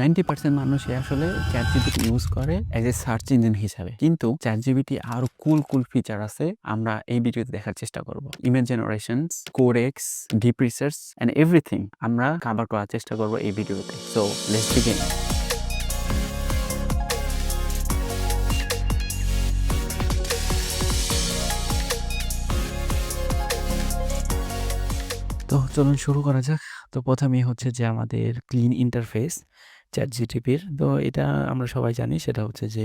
90% মানুষই আসলে ChatGPT use করে এজ এ সার্চ ইঞ্জিন হিসাবে। কিন্তু চ্যাট জিবিটি আরও কুল, কুল ফিচার আছে। আমরা এই ভিডিওতে দেখার চেষ্টা করব। Image generations, Codex, deep research and everything আমরা কভার করার চেষ্টা করব এই ভিডিওতে। So let's begin. তো চলুন শুরু করা যাক। তো প্রথমেই হচ্ছে যে আমাদের ক্লিন ইন্টারফেস ChatGPTর। তো এটা আমরা সবাই জানি সেটা হচ্ছে যে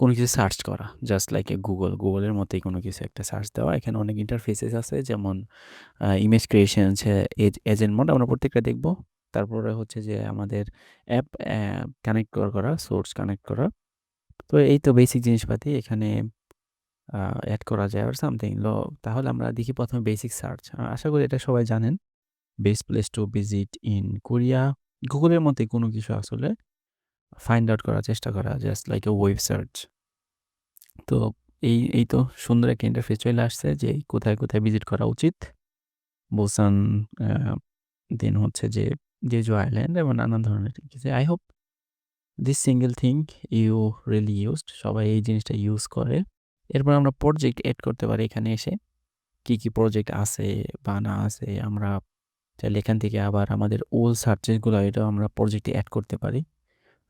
কোনো কিছু সার্চ করা। জাস্ট লাইক এ Google এর মতোই কোনো কিছু একটা সার্চ দেওয়া। এখানে অনেক ইন্টারফেসেস আছে যেমন ইমেজ ক্রিয়েশন আছে, এজ এজেন্ট মোড আমরা প্রত্যেকটা দেখব। তারপরে হচ্ছে যে আমাদের অ্যাপ কানেক্ট করা, সোর্স কানেক্ট করা। তো এই তো বেসিক জিনিসপাতি এখানে অ্যাড করা যায় আর সামথিং ল তাহলে আমরা দেখি প্রথমে বেসিক সার্চ। আশা করি এটা সবাই জানেন। Best place to visit in Korea. এর মতোই কোনো কিছু আসলে ফাইন্ড আউট করার চেষ্টা করা just like a web search. তো এই, এই তো সুন্দর একটা ইন্টারফেস চলে আসছে যে কোথায়, কোথায় ভিজিট করা উচিত। বোসান দেন হচ্ছে যে জেজু আইল্যান্ড এবং নানান ধরনের কিছু। I hope this single thing you really used সবাই এই জিনিসটা ইউজ করে। এরপর আমরা প্রজেক্ট এড করতে পারি এখানে এসে। কি, কি প্রজেক্ট আছে বা না আছে আমরা চাইলে এখান থেকে আবার আমাদের ওল সার্চেসগুলো এটাও আমরা প্রজেক্টে অ্যাড করতে পারি।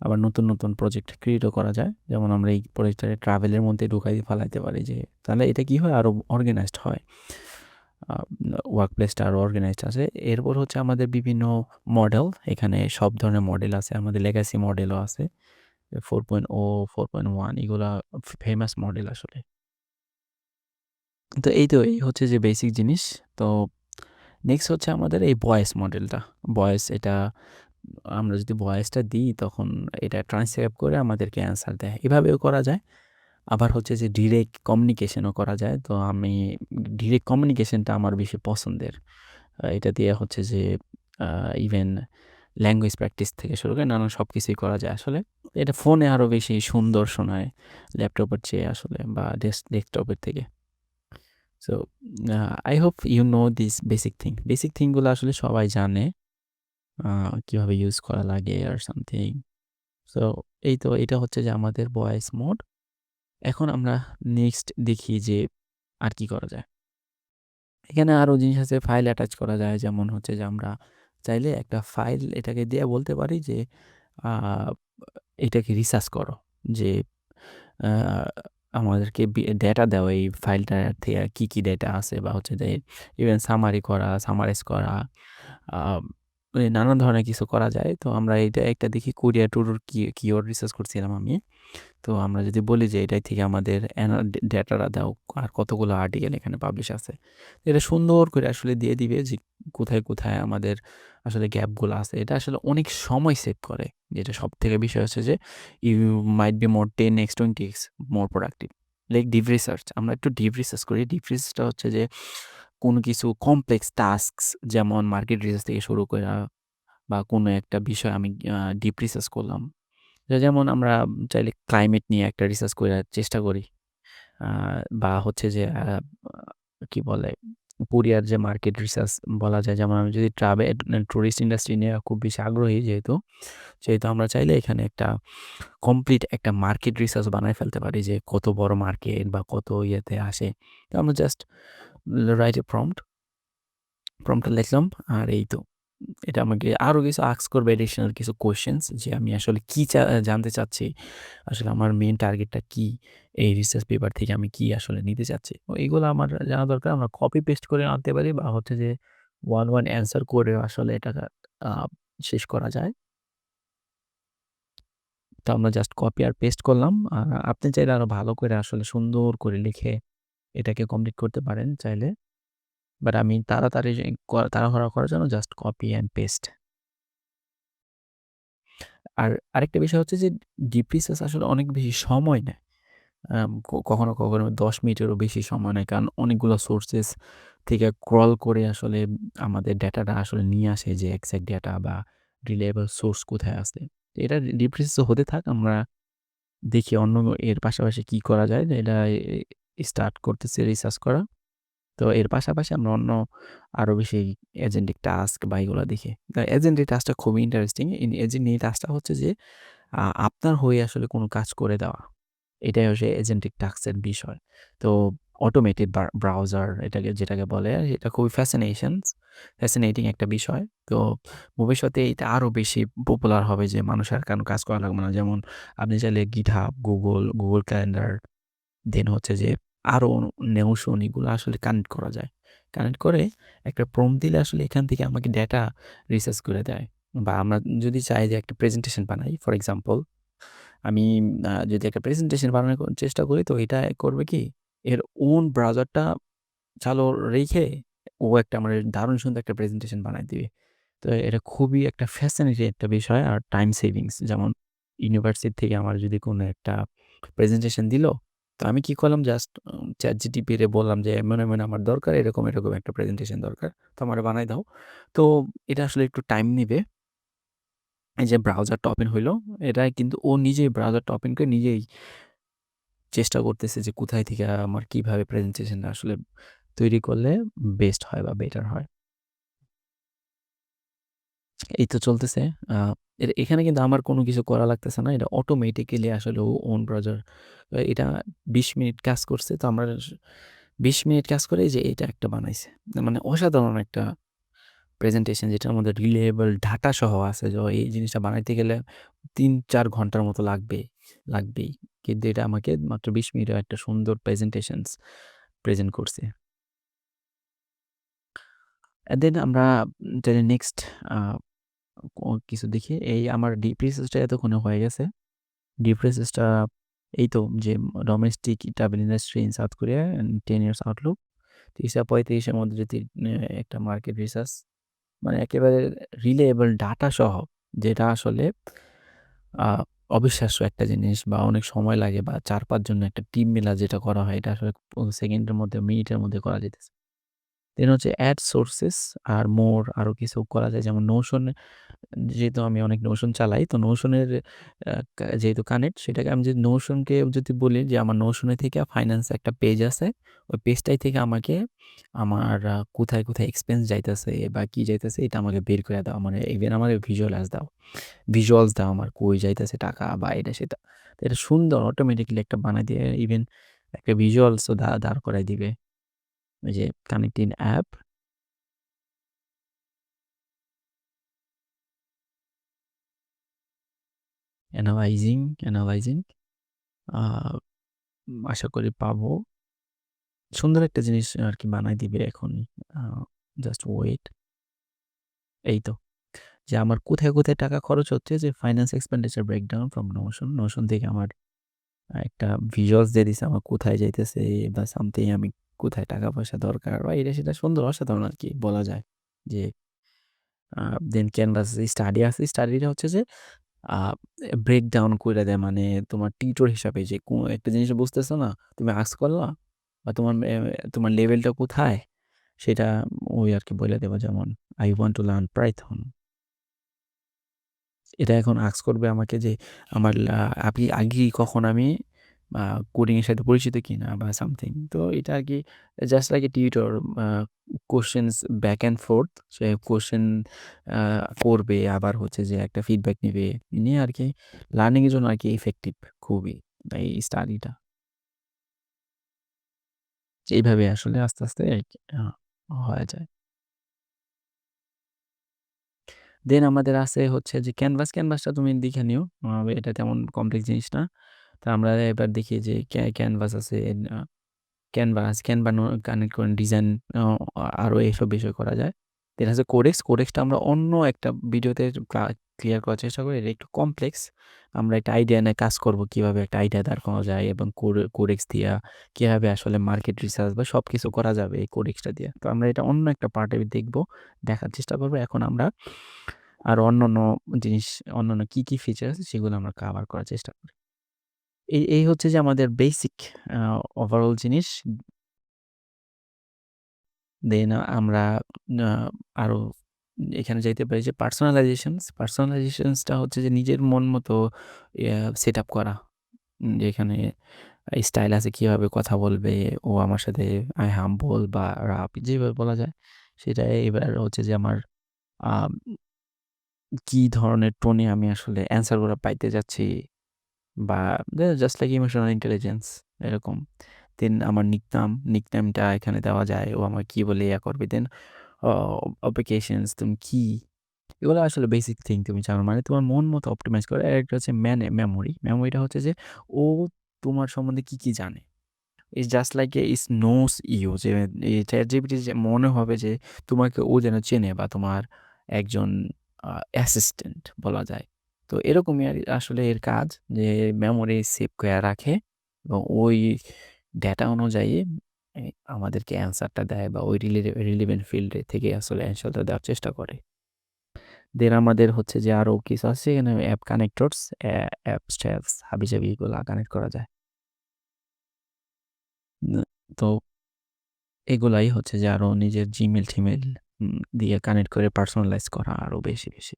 আবার নতুন, নতুন প্রজেক্ট ক্রিয়েটও করা যায়। যেমন আমরা এই প্রজেক্টটারে ট্রাভেলের মধ্যে ঢুকাই ফেলাইতে পারি যে তাহলে এটা কি হয় আরও অর্গানাইজড হয়। ওয়ার্ক প্লেসটা আরও অর্গানাইজড আছে। এরপর হচ্ছে আমাদের বিভিন্ন মডেল এখানে সব ধরনের মডেল আছে। আমাদের লেগাসি মডেলও আছে। 4.0, 4.1 এগুলা ফেমাস মডেল আসলে। তো এই তো এই হচ্ছে যে বেসিক জিনিস। তো নেক্সট হচ্ছে আমাদের এই ভয়েস মডেলটা। ভয়েস এটা, আমরা যদি ভয়েসটা দিই, তখন এটা ট্রান্সক্রাইব করে আমাদেরকে অ্যান্সার দেয়। এভাবেও করা যায়। আবার হচ্ছে যে ডিরেক্ট কমিউনিকেশনও করা যায়। তো আমি ডিরেক্ট কমিউনিকেশনটা আমার বেশি পছন্দের। এটা দিয়ে হচ্ছে যে ইভেন ল্যাঙ্গুয়েজ প্র্যাকটিস থেকে শুরু করে নানান সব কিছুই করা যায় আসলে। এটা ফোনে আরও বেশি সুন্দর শোনায় ল্যাপটপের চেয়ে আসলে বা ডেস্ক ডেস্কটপের থেকে। So I hope you know this basic thing. Basic থিংগুলো আসলে সবাই জানে। কীভাবে ইউজ করা লাগে আর সামথিং। সো এই তো, এটা হচ্ছে যে আমাদের ভয়েস মোড। এখন আমরা নেক্সট দেখি যে আর কি করা যায়। এখানে আরও জিনিস আছে ফাইল অ্যাটাচ করা যায়। যেমন হচ্ছে যে আমরা চাইলে একটা ফাইল এটাকে দিয়ে বলতে পারি যে এটাকে রিসার্চ করো। যে আমাদেরকে ডেটা দেওয়া এই ফাইলটা থেকে কী কী ডেটা আছে বা হচ্ছে যে ইভেন সামারি করা, সামারাইজ করা মানে নানান ধরনের কিছু করা যায়। তো আমরা এইটা একটা দেখি কোরিয়া টুর কি কিওর রিসার্চ করছিলাম আমি। তো আমরা যদি বলি যে এটাই থেকে আমাদের ডেটাটা দাও আর কতগুলো আর্টিকেল এখানে পাবলিশ আছে। এটা সুন্দর করে আসলে দিয়ে দিবে যে কোথায়, কোথায় আমাদের আসলে গ্যাপগুলো আছে। এটা আসলে অনেক সময় সেভ করে। যেটা সব থেকে বিষয় হচ্ছে যে you might be more 10x 20x more productive. Like deep research আমরা একটু ডিপ রিসার্চ করি। ডিপ রিসার্চটা হচ্ছে যে কোনো কিছু কমপ্লেক্স টাস্কস যেমন মার্কেট রিসার্চ থেকে শুরু করা বা কোনো একটা বিষয় আমি ডিপ রিসার্চ করলাম। যেমন আমরা চাইলে ক্লাইমেট নিয়ে একটা রিসার্চ কইরার চেষ্টা করি। বা হচ্ছে যে কি বলে কোরিয়ার যে মার্কেট রিসার্চ বলা যায় যেমন আমি যদি ট্রাভেল টুরিস্ট ইন্ডাস্ট্রি নিয়ে খুব বেশি আগ্রহী যেহেতু, সেহেতু আমরা চাইলে এখানে একটা কমপ্লিট একটা মার্কেট রিসার্চ বানায় ফেলতে পারি যে কত বড় মার্কেট বা কত ইয়েতে আসে। তো আমরা জাস্ট রাইট এ প্রম্পট। প্রম্পটটা লিখলাম আর এই তো। এটা আমাকে আরও কিছু আস্ক করবে এডিশনাল কিছু কোয়েশ্চেন্স যে আমি আসলে কি জানতে চাচ্ছি। আসলে আমার মেন টার্গেটটা কি? এই রিসার্চ পেপার থেকে আমি কি আসলে নিতে চাচ্ছি। তো এগুলো আমার জানা দরকার। আমরা কপি পেস্ট করে আনতে পারি বা হচ্ছে যে ওয়ান, ওয়ান অ্যান্সার করে আসলে এটা শেষ করা যায়। তো আমরা জাস্ট কপি আর পেস্ট করলাম। আ আপনি চাইলে আরও ভালো করে আসলে সুন্দর করে লিখে এটাকে কমপ্লিট করতে পারেন চাইলে। বাট আমি তাড়াতাড়ি তাড়াহুড়া করার জন্য জাস্ট কপি অ্যান্ড পেস্ট। আর আরেকটা বিষয় হচ্ছে যে ডিপ আসলে অনেক বেশি সময় নেয়। কখনো, কখনো ১০ মিনিটেরও বেশি সময় নেয়। কারণ অনেকগুলো সোর্সেস থেকে ক্রল করে আসলে আমাদের ডেটাটা আসলে নিয়ে আসে যে এক্সাক্ট ডেটা বা রিলায়েবল সোর্স কোথায় আছে। এটা ডিপ হতে থাক। আমরা দেখি অন্য এর পাশাপাশি কি করা যায়। এটা স্টার্ট করতেছে রিসার্চ করা। তো এর পাশাপাশি আমরা অন্য আরও বেশি এজেন্টিক টাস্ক বা এগুলো দেখি। এজেন্টিক টাস্কটা খুবই ইন্টারেস্টিং। ইন এজেন্ট এই টাস্কটা হচ্ছে যে আপনার হয়ে আসলে কোনো কাজ করে দেওয়া। এটাই হচ্ছে এজেন্টিক টাস্কের বিষয়। তো অটোমেটেড ব্রাউজার এটাকে যেটাকে বলে এটা খুবই ফ্যাসিনেশনস ফ্যাসিনেটিং একটা বিষয়। তো ভবিষ্যতে এটা আরও বেশি পপুলার হবে যে মানুষের কোনো কাজ করা লাগবে না। যেমন আপনি চাইলে GitHub, Google Google calendar then হচ্ছে যে আরও Notion এগুলো আসলে কানেক্ট করা যায়। কানেক্ট করে একটা প্রম দিলে আসলে এখান থেকে আমাকে ডেটা রিসার্চ করে দেয়। বা আমরা যদি চাই যে একটা প্রেজেন্টেশন বানাই ফর এক্সাম্পল আমি যদি একটা প্রেজেন্টেশন বানানোর চেষ্টা করি তো এটা করবে কি এর ওন ব্রাউজারটা চালু রেখে ও একটা আমার দারুণ সুন্দর একটা প্রেজেন্টেশন বানায় দিবে। তো এটা খুবই একটা ফ্যাসিনেটিং একটা বিষয় আর টাইম সেভিংস যেমন ইউনিভার্সিটি থেকে আমার যদি কোনো একটা প্রেজেন্টেশন দিল, তো আমি কি করলাম জাস্ট উম জিটি পেরে বললাম যে এমন, এমন আমার দরকার এরকম, এরকম একটা প্রেজেন্টেশন দরকার। তো আমারে বানায় দাও। তো এটা আসলে একটু টাইম নেবে এই যে ব্রাউজারটা ওপেন হইল, এটা কিন্তু ও নিজেই ব্রাউজারটা ওপেন করে নিজেই চেষ্টা করতেছে যে কোথায় থেকে আমার কীভাবে প্রেজেন্টেশনটা আসলে তৈরি করলে বেস্ট হয় বা বেটার হয়। এই তো চলতেছে। এর এখানে কিন্তু আমার কোনো কিছু করা লাগতেছে না। এটা অটোমেটিক্যালি আসলে ও ওন ব্রাউজার এটা ২০ মিনিট কাজ করছে। তো আমরা বিশ মিনিট কাজ করে যে এটা একটা বানাইছে। মানে অসাধারণ একটা প্রেজেন্টেশন যেটার মধ্যে রিলায়েবল ডাটা সহ আছে যে এই জিনিসটা বানাইতে গেলে ৩-৪ ঘণ্টার মতো লাগবে, লাগবেই। কিন্তু এটা আমাকে মাত্র ২০ মিনিটে একটা সুন্দর প্রেজেন্টেশনস প্রেজেন্ট করছে। দেন আমরা নেক্সট কিছু দেখি। এই আমার ডিপ রিসার্চটা এতক্ষণে হয়ে গেছে। ডিপ রিসার্চটা এই তো যে domestic travel industry in South Korea 10 years outlook. ৩০-৩৫ মধ্যে যদি একটা মার্কেট রিসার্চ মানে একেবারে রিলায়েবল ডাটা সহ, যেটা আসলে অবিশ্বাস্য একটা জিনিস বা অনেক সময় লাগে বা ৪-৫ জন একটা টিম মেলা যেটা করা হয়, এটা আসলে সেকেন্ডের মধ্যে মিনিটের মধ্যে করা যাইতেছে। দেন হচ্ছে অ্যাড সোর্সেস আর মোর আরও কিছু করা যায় যেমন Notion যেহেতু আমি অনেক Notion চালাই তো কা যেহেতু কানেক্ট সেটাকে আমি যদি Notion কে যদি বলি যে আমার এ থেকে ফাইন্যান্স একটা পেজ আছে। ওই পেজটাই থেকে আমাকে আমার কোথায়, কোথায় এক্সপেন্স যাইতেছে বা কী যাইতেছে এটা আমাকে বের করে দাও। মানে ইভেন আমারে ভিজুয়ালাইজ দাও। ভিজুয়ালস দাও আমার কই যাইতেছে টাকা বা এটা সেটা। তো এটা সুন্দর অটোমেটিক্যালি একটা বানাই দিয়ে ইভেন একটা ভিজুয়ালসও দাঁড় করাই দিবে। ওই যে কানেক্টিং অ্যাপ। এনালাইজিং আ আশা করি পাবো। সুন্দর একটা জিনিস আর কি বানাই দিবে এখনই। Just wait. এই তো। যে আমার কোথায়, কোথায় টাকা খরচ হচ্ছে যে finance expenditure breakdown from Notion। Notion থেকে আমার একটা ভিজুয়ালস দিয়ে দিছে আমার কোথায় যাইতেছে বা সামথিং আমি কোথায় টাকা-পয়সা দরকার বা এটা সেটা সুন্দর অসাধারণ আর কি বলা যায়। যে দেন ক্যানভাস স্টাডি আছে। স্টাডিটা হচ্ছে যে আ ব্রেকডাউন করে দেয় মানে তোমার টিউটর হিসাবে যে কোনো একটা জিনিস বুঝতেছো না, তুমি আস্ক করলা বা তোমার তোমার লেভেলটা কোথায় সেটা ওই আর কি বলে দেবো যেমন I want to learn Python। এটা এখন আস্ক করবে আমাকে যে আমার আপনি আগে কখন আমি আ কোডিং এর সাথে পরিচিত কিনা বা সামথিং। তো এটা আর কি just like a tutor uh questions back and forth say question uh করবে আবার হচ্ছে যে একটা ফিডব্যাক নিবে। নিয়ে আরকি লার্নিং এর জন্য আর কি ইফেক্টিভ খুবই এই স্টাডিটা। এইভাবে আসলে আস্তে, আস্তে হয়ে যায়। দেন আমাদের আছে হচ্ছে যে ক্যানভাস। ক্যানভাসটা তুমি দেখে নিও। এটা তেমন কমপ্লেক্স জিনিস না। তো আমরা এবার দেখি যে ক্যানভাস আছে ক্যানভাস, ক্যানভা কানেক্ট করে ডিজাইন আরও এসব বিষয় করা যায়। দেন আছে কোডেক্স। কোডেক্সটা আমরা অন্য একটা ভিডিওতে ক্লিয়ার করার চেষ্টা করি। এটা একটু কমপ্লেক্স। আমরা একটা আইডিয়া নিয়ে কাজ করব কীভাবে একটা আইডিয়া দাঁড় করানো যায় এবং কোডে কোডেক্স দিয়া কীভাবে আসলে মার্কেট রিসার্চ বা সব কিছু করা যাবে এই কোডেক্সটা দিয়ে। তো আমরা এটা অন্য একটা পার্টে দেখব। দেখার চেষ্টা করব। এখন আমরা আর অন্য অন্য জিনিস অন্য অন্য কি, কী ফিচার আছে সেগুলো আমরা কাভার করার চেষ্টা করি। এই, এই হচ্ছে যে আমাদের বেসিক ওভারঅল জিনিস। দেন আমরা আ আরও এখানে যাইতে পারি যে পার্সোনালাইজেশনস। পার্সোনালাইজেশনস টা হচ্ছে যে নিজের মন মতো ইয়া সেটআপ করা। যেখানে স্টাইল আছে কীভাবে কথা বলবে ও আমার সাথে আই হাম্বল বা রাপ যেভাবে বলা যায় সেটাই এবার হচ্ছে যে আমার আম কি ধরনের টোনে আমি আসলে অ্যান্সারগুলো পাইতে যাচ্ছি বা জাস্ট লাইক ইমোশনাল ইন্টেলিজেন্স এরকম। দেন আমার নিকনাম, নিকনেমটা এখানে দেওয়া যায়। ও আমার কি বলে ইয়া করবে। দেন অপ্লিকেশনস তুমি কি? এগুলো আসলে বেসিক থিং তুমি জানো। মানে তোমার মন মতো অপটিমাইজ করে। আরেকটা হচ্ছে ম্যানে মেমোরি। মেমোরিটা হচ্ছে যে ও তোমার সম্বন্ধে কি, কি জানে। It's just like a is knows you যে ChatGPT যে মনে হবে যে তোমাকে ও যেন চেনে বা তোমার একজন অ্যাসিস্ট্যান্ট বলা যায়। তো এরকমই আর আসলে এর কাজ যে মেমোরি সেভ করে রাখে এবং ওই ডেটা অনুযায়ী আমাদেরকে অ্যান্সারটা দেয় বা ওই রিলে রিলেভেন্ট ফিল্ডে থেকে আসলে অ্যান্সারটা দেওয়ার চেষ্টা করে। দেন আমাদের হচ্ছে যে আরও কিছু আছে এখানে app connectors, uh apps taps হাবিজাবি এগুলা কানেক্ট করা যায়। তো এগুলাই হচ্ছে যে আরও নিজের Gmail-টিমেইল উম দিয়ে কানেক্ট করে পার্সোনালাইজ করা আরও বেশি, বেশি।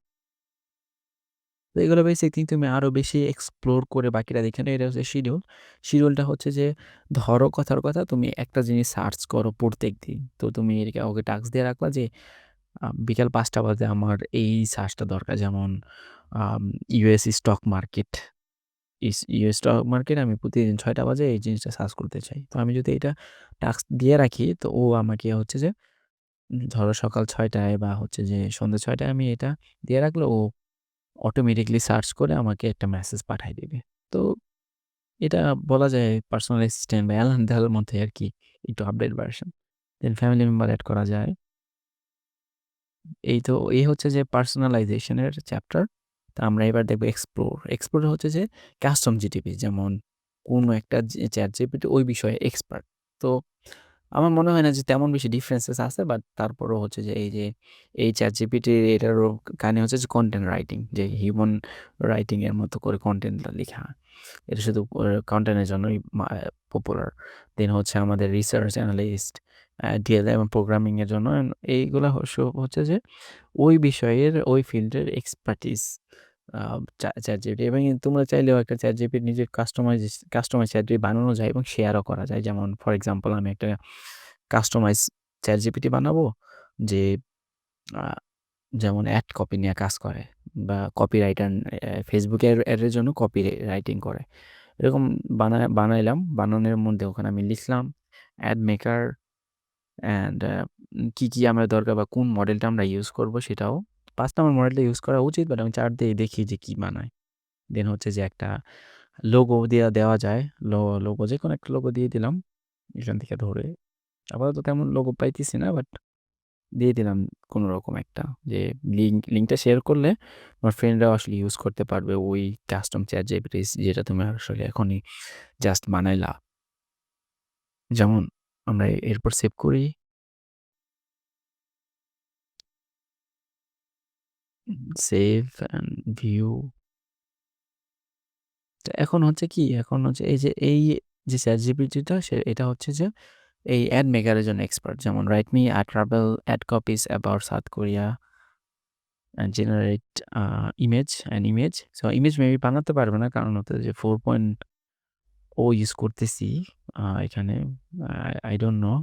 তো এগুলো বেসিক থিং তুমি আরও বেশি এক্সপ্লোর করে বাকিটা দেখে নাও। এটা হচ্ছে শিডিউল। শিডিউলটা হচ্ছে যে, ধরো কথার কথা, তুমি একটা জিনিস সার্চ করো প্রত্যেক দিন তো তুমি ওকে টাস্ক দিয়ে রাখলা যে বিকাল পাঁচটা বাজে আমার এই সার্চটা দরকার। যেমন US stock market. Is US stock market আমি প্রতিদিন ৬টা বাজে এই জিনিসটা সার্চ করতে চাই। তো আমি যদি এটা টাস্ক দিয়ে রাখি, তো ও আমাকে হচ্ছে যে, ধরো সকাল ছয়টায় বা হচ্ছে যে সন্ধ্যা ছয়টায় আমি এটা দিয়ে রাখলে ও অটোমেটিক্যালি সার্চ করে আমাকে একটা মেসেজ পাঠায় দিবে। তো এটা বলা যায় পার্সোনাল অ্যাসিস্ট্যান্ট বা অ্যালার্ম দেওয়ার মধ্যে আরকি একটু update version. Then family member add করা যায়। এই তো, এই হচ্ছে যে পার্সোনালাইজেশন এর চ্যাপ্টার। তা আমরা এবার দেখব এক্সপ্লোর। এক্সপ্লোর হচ্ছে যে কাস্টম জিটিপি যেমন কোনো একটা চ্যাট ChatGPT ওই বিষয়ে এক্সপার্ট। তো আমার মনে হয় না যে তেমন বেশি ডিফারেন্সেস আছে বাট তারপরও হচ্ছে যে এই যে এই ChatGPT এটারও কানে হচ্ছে যে কন্টেন্ট রাইটিং যে হিউম্যান রাইটিংয়ের মতো করে কন্টেন্টটা লেখা এটা শুধু কন্টেন্টের জন্যই পপুলার। দেন হচ্ছে আমাদের রিসার্চ অ্যানালিস্ট, অ্যা ডিএলএম এবং প্রোগ্রামিং এর জন্য এইগুলো হচ্ছে যে ওই বিষয়ের ওই ফিল্ডের এক্সপার্টিস আ চা, ChatGPT এবং তোমরা চাইলেও একটা ChatGPT নিজের কাস্টমাইজ কাস্টমাইজ ChatGPT বানানো যায় এবং শেয়ারও করা যায়। যেমন ফর এক্সাম্পল আমি একটা কাস্টমাইজ ChatGPT বানাবো যে যেমন অ্যাড কপি নিয়ে কাজ করে বা কপি রাইটার এর অ্যাডের জন্য কপি রাইটিং করে। এরকম বানা, বানাইলাম। বানানোর মধ্যে ওখানে আমি লিখলাম অ্যাড মেকার অ্যান্ড কী, কি আমার দরকার বা কোন মডেলটা আমরা ইউজ করব সেটাও। ৫ নাম্বার মডেলটা ইউজ করা উচিত বাট আমি ৪ দিয়ে দেখি যে কী বানায়। দেন হচ্ছে যে একটা লোগো দিয়া দেওয়া যায়। লো লোগো যে কোনো একটা লোগো দিয়ে দিলাম। এখান থেকে ধরে। আপাতত তেমন লোগো পাইতেছি না বাট দিয়ে দিলাম কোনো রকম একটা যে লিঙ্ক লিঙ্কটা শেয়ার করলে আমার ফ্রেন্ডরাও আসলে ইউজ করতে পারবে ওই কাস্টম ChatGPT যেটা তুমি আসলে এখনই জাস্ট বানাইলা। যেমন আমরা এরপর সেভ করি। Save and view. তো এখন হচ্ছে কি? এখন হচ্ছে এই যে এই যে ChatGPT টা, সে, এটা হচ্ছে যে, এই অ্যাড মেকার এর জন্য এক্সপার্ট। যেমন write me a travel ad copies about South Korea and generate image an image. So image maybe বানাতে পারবে না। কারণ হচ্ছে যে 4.0 ইউজ করতেছি এখানে। আই ডোন্ট নো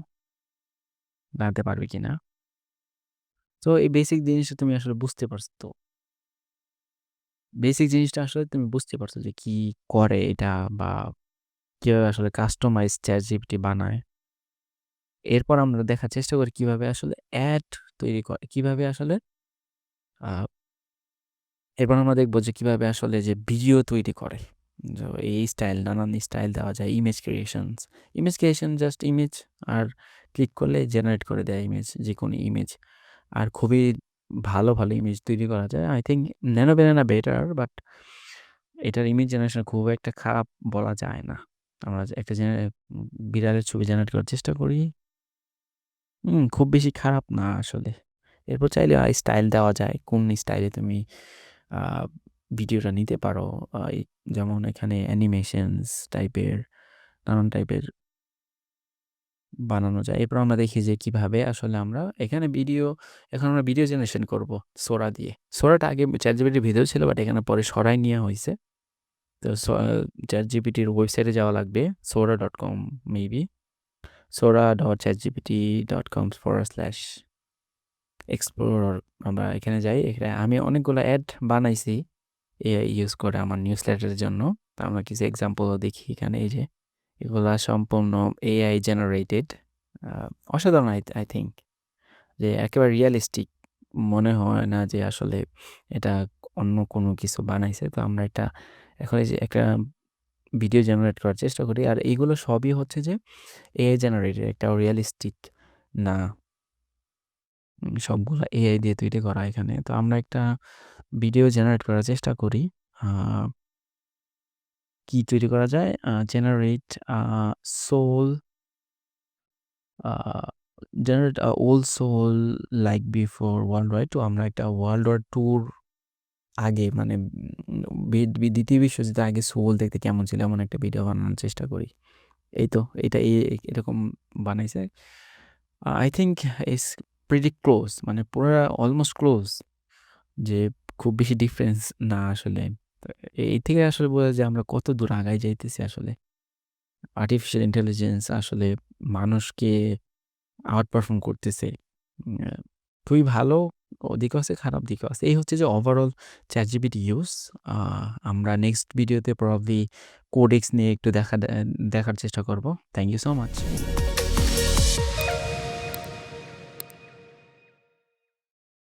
বানাতে পারবে কিনা। তো এই বেসিক জিনিসটা তুমি আসলে বুঝতে পারছ তো। বেসিক জিনিসটা আসলে তুমি বুঝতে পারছ যে কি করে এটা বা কীভাবে আসলে কাস্টমাইজ ChatGPT বানায়। এরপর আমরা দেখার চেষ্টা করি কীভাবে আসলে অ্যাড তৈরি করে। কীভাবে আসলে এরপর আমরা দেখব যে কীভাবে আসলে যে ভিডিও তৈরি করে। যো এই স্টাইল নানান স্টাইল দেওয়া যায়। Image creations. Image creation just image আর ক্লিক করলে জেনারেট করে দেয় ইমেজ। যেকোনো ইমেজ। আর খুবই ভালো, ভালো ইমেজ তৈরি করা যায়। I think nano banana better but এটার ইমেজ জেনারেশন খুব একটা খারাপ বলা যায় না। আমরা একটা বিড়ালের ছবি জেনারেট করার চেষ্টা করি। হুম, খুব বেশি খারাপ না আসলে। এরপর চাইলে স্টাইল দেওয়া যায়। কোন স্টাইলে তুমি ভিডিওটা নিতে পারো। যেমন এখানে অ্যানিমেশনস টাইপের নানান টাইপের বানানো যায়। এরপর আমরা দেখি যে কীভাবে আসলে আমরা এখানে ভিডিও এখন আমরা ভিডিও জেনারেশন করব Sora দিয়ে। Sora টা আগে ChatGPT এর ভিতরে ছিল বাট এখানে পরে সরাই নেয়া হয়েছে তো আ ChatGPT-র ওয়েবসাইটে যাওয়া লাগবে, Sora dot com maybe sora.chatgpt.com/explorer আমরা এখানে যাই। এখানে আমি অনেকগুলো অ্যাড বানাইছি ইউজ করে আমার নিউজলেটারের জন্য। তো আমরা কিছু এক্সাম্পলও দেখি এখানে, এই যে এগুলা সম্পূর্ণ এআই জেনারেটেড অসাধারণ আই আই থিঙ্ক যে একেবারে রিয়ালিস্টিক মনে হয় না যে আসলে এটা অন্য কোনো কিছু বানাইছে। তো আমরা এটা এখন এই যে একটা ভিডিও জেনারেট করার চেষ্টা করি। আর এইগুলো সবই হচ্ছে যে এআই জেনারেটেড একটা রিয়ালিস্টিক না। সবগুলো এআই দিয়ে তৈরি করা এখানে। তো আমরা একটা ভিডিও জেনারেট করার চেষ্টা করি। কি তৈরি করা যায়? Generate soul generate old soul like before world war 2 আমরা একটা ওয়ার্ল্ড ওয়ার 2 র আগে মানে উম, বি বি ২য় বিশ্বযুদ্ধের আগে সোল দেখতে কেমন ছিল এমন একটা ভিডিও বানানোর চেষ্টা করি। এই তো, এটা এরকম বানাইছে। I think it's pretty close মানে পুরা অলমোস্ট ক্লোজ যে খুব বেশি ডিফারেন্স না আসলে। তো এই থেকে আসলে বোঝা যায় আমরা কত দূর আগায় যাইতেছি আসলে। আর্টিফিশিয়াল ইন্টেলিজেন্স আসলে মানুষকে আউট পারফর্ম করতেছে। খুবই ভালো দিকও আছে, খারাপ দিকও আছে। এই হচ্ছে যে ওভারঅল ChatGPT ইউজ। আমরা নেক্সট ভিডিওতে প্রবাবলি কোডেক্স নিয়ে একটু দেখা দেখার চেষ্টা করব। Thank you so much.